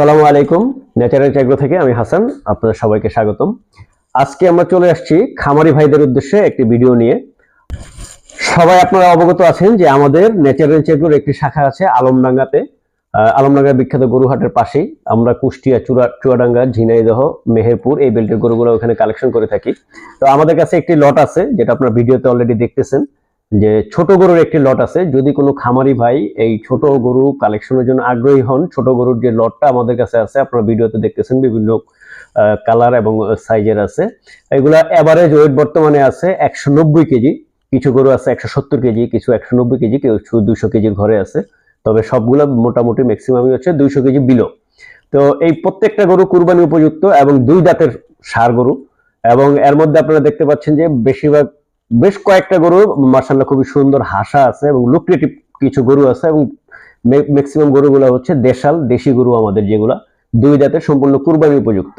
আসসালামু আলাইকুম। ন্যাচারাল চাইগ্রো থেকে আমি হাসান আপনাদের সবাইকে স্বাগতম। আজকে আমরা চলে আসছি খামারি ভাইদের উদ্দেশ্যে একটি ভিডিও নিয়ে। সবাই আপনারা অবগত আছেন যে আমাদের ন্যাচারাল চাইগ্রোর একটি শাখা আছে আলমডাঙ্গাতে। আহ, আলমডাঙ্গা বিখ্যাত গরুহাটের পাশেই। আমরা কুষ্টিয়া চুরা চুয়াডাঙ্গা ঝিনাইদহ মেহেরপুর এই বেল্টের গরুগুলো ওখানে কালেকশন করে থাকি। তো আমাদের কাছে একটি লট আছে যেটা আপনারা ভিডিওতে অলরেডি দেখতেছেন। যে ছোট গরুর একটি লট আছে, যদি কোনো খামারি ভাই এই ছোট গরু কালেকশনের জন্য আগ্রহী হন, ছোট গরুর যে লটটা আমাদের কাছে আছে, আপনারা ভিডিওতে দেখতেছেন বিভিন্ন কালার এবং সাইজের আছে। এগুলা এভারেজ ওয়েট বর্তমানে আছে একশো নব্বই কেজি, কিছু গরু আছে একশো সত্তর কেজি, কিছু একশো নব্বই কেজি, কেউ দুশো কেজির ঘরে আছে। তবে সবগুলো মোটামুটি ম্যাক্সিমামই হচ্ছে দুইশো কেজি বিলো তো এই প্রত্যেকটা গরু কুরবানি উপযুক্ত এবং দুই দাঁতের সার গরু। এবং এর মধ্যে আপনারা দেখতে পাচ্ছেন যে বেশিরভাগ বেশ কয়েকটা গরু মার্শাল্লাহ খুবই সুন্দর হাসা আছে এবং লুক্রেটিভ কিছু গরু আছে এবং ম্যাক্সিমাম গরুগুলো হচ্ছে দেশাল, দেশি গরু আমাদের যেগুলা, দুই জাতের সম্পূর্ণ কুরবানি উপযুক্ত।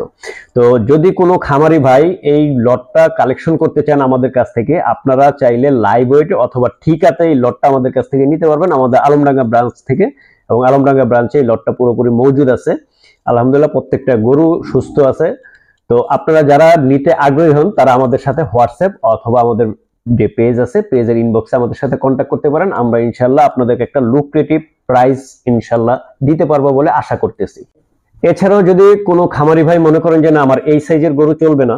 তো যদি কোনো খামারি ভাই এই লটটা কালেকশন করতে চান আমাদের কাছ থেকে, আপনারা চাইলে লাইভ ওয়েট অথবা ঠিকাতে এই লটটা আমাদের কাছ থেকে নিতে পারবেন। আমাদের আলমডাঙ্গা ব্রাঞ্চ থেকে এবং আলমডাঙ্গা ব্রাঞ্চে এই লটটা পুরোপুরি মজুদ আছে। আলহামদুলিল্লাহ প্রত্যেকটা গরু সুস্থ আছে। তো আপনারা যারা নিতে আগ্রহী হন, তারা আমাদের সাথে হোয়াটসঅ্যাপ অথবা আমাদের যে পেজ আছে পেজের ইনবক্সে আমাদের সাথে কন্ট্যাক্ট করতে পারেন। আমরা ইনশাল্লাহ আপনাদেরকে একটা লুক্রেটিভ প্রাইস ইনশাল্লাহ দিতে পারব বলে আশা করতেছি। এছাড়াও যদি কোনো খামারি ভাই মনে করেন যে, না, আমার এই সাইজের গরু চলবে না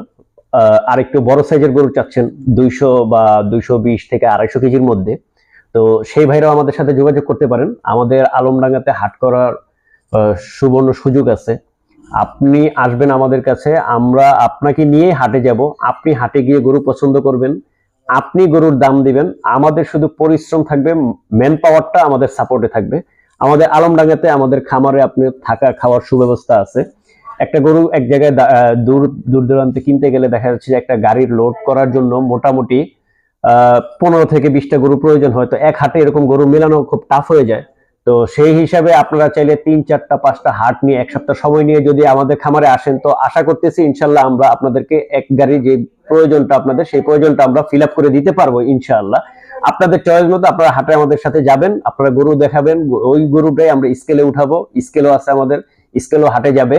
আর একটু বড় সাইজের গরু চাচ্ছেন, দুইশো বা দুইশো বিশ থেকে আড়াইশো কেজির মধ্যে, তো সেই ভাইরাও আমাদের সাথে যোগাযোগ করতে পারেন। আমাদের আলমডাঙ্গাতে হাট করার সুবর্ণ সুযোগ আছে। আপনি আসবেন আমাদের কাছে, আমরা আপনাকে নিয়ে হাটে যাব। আপনি হাটে গিয়ে গরু পছন্দ করবেন আপনি গরুর দাম দিবেন, আমাদের শুধু পরিশ্রম থাকবে ম্যান পাওয়ারটা আমাদের সাপোর্টে থাকবে। আমাদের আলমডাঙ্গাতে, আমাদের খামারে আপনি থাকা, খাওয়ার সুব্যবস্থা আছে। একটা গরু এক জায়গায় দূর দূর দূরান্তে কিনতে গেলে দেখা যাচ্ছে যে একটা গাড়ির লোড করার জন্য মোটামুটি, আহ, পনেরো থেকে বিশটা গরু প্রয়োজন হয়। তো এক হাটে এরকম গরু মেলানো খুব টাফ হয়ে যায়। তো সেই হিসাবে আপনারা চাইলে তিন, চারটা, পাঁচটা হাট নিয়ে এক সপ্তাহ সময় নিয়ে যদি আমাদের খামারে আসেন, তো আশা করতেছি ইনশাল্লাহ আমরা আপনাদেরকে এক গাড়ি যে প্রয়োজনটা আপনাদের, সেই প্রয়োজনটা আমরা ফিল করে দিতে পারব ইনশাআল্লাহ। আপনাদের চয়েস মতো আপনারা হাটে আমাদের সাথে যাবেন, আপনারা গরু দেখাবেন, ওই গরুটাই আমরা স্কেলে উঠাবো স্কেলও আছে আমাদের স্কেলও হাটে যাবে।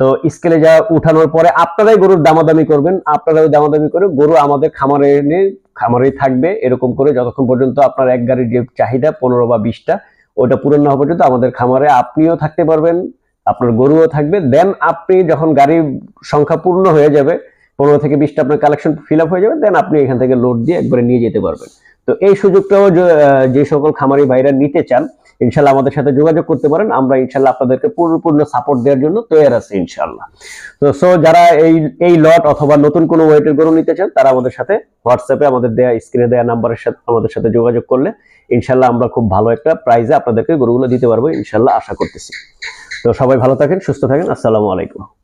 তো স্কেলে যা উঠানোর পরে আপনারাই গরুর দামাদামি করবেন আপনারাই দামাদামি করে গরু আমাদের খামারে এনে, খামারেই থাকবে, এরকম করে যতক্ষণ পর্যন্ত আপনার এক গাড়ির যে চাহিদা, পনেরো বা বিশটা ওটা পূরণ না হওয়া পর্যন্ত আমাদের খামারে আপনিও থাকতে পারবেন, আপনার গরুও থাকবে। দেন আপনি যখন গাড়ির সংখ্যা পূর্ণ হয়ে যাবে, পনেরো থেকে বিশটা আপনার কালেকশন ফিল আপ হয়ে যাবে দেন আপনি এখান থেকে লোড দিয়ে একবারে নিয়ে যেতে পারবেন। তো এই সুযোগটাও যে- সকল খামারি ভাইরা নিতে চান, ইনশাল্লাহ আমাদের সাথে যোগাযোগ করতে পারেন। আমরা ইনশাল্লাহ আপনাদেরকে পূর্ণপূর্ণ সাপোর্ট দেওয়ার জন্য তৈরি আছি, ইনশাল্লাহ। তো সো যারা এই এই লট অথবা নতুন কোনো ওয়েটের গরু নিতে চান, তারা আমাদের সাথে হোয়াটসঅ্যাপে আমাদের দেয়া স্ক্রিনে দেওয়া নাম্বারের সাথে, আমাদের সাথে যোগাযোগ করলে ইনশাল্লাহ আমরা খুব ভালো একটা প্রাইজে আপনাদেরকে গরুগুলো দিতে পারব, ইনশাল্লাহ আশা করতেছি। তো সবাই ভালো থাকেন, সুস্থ থাকেন, আসসালামু আলাইকুম।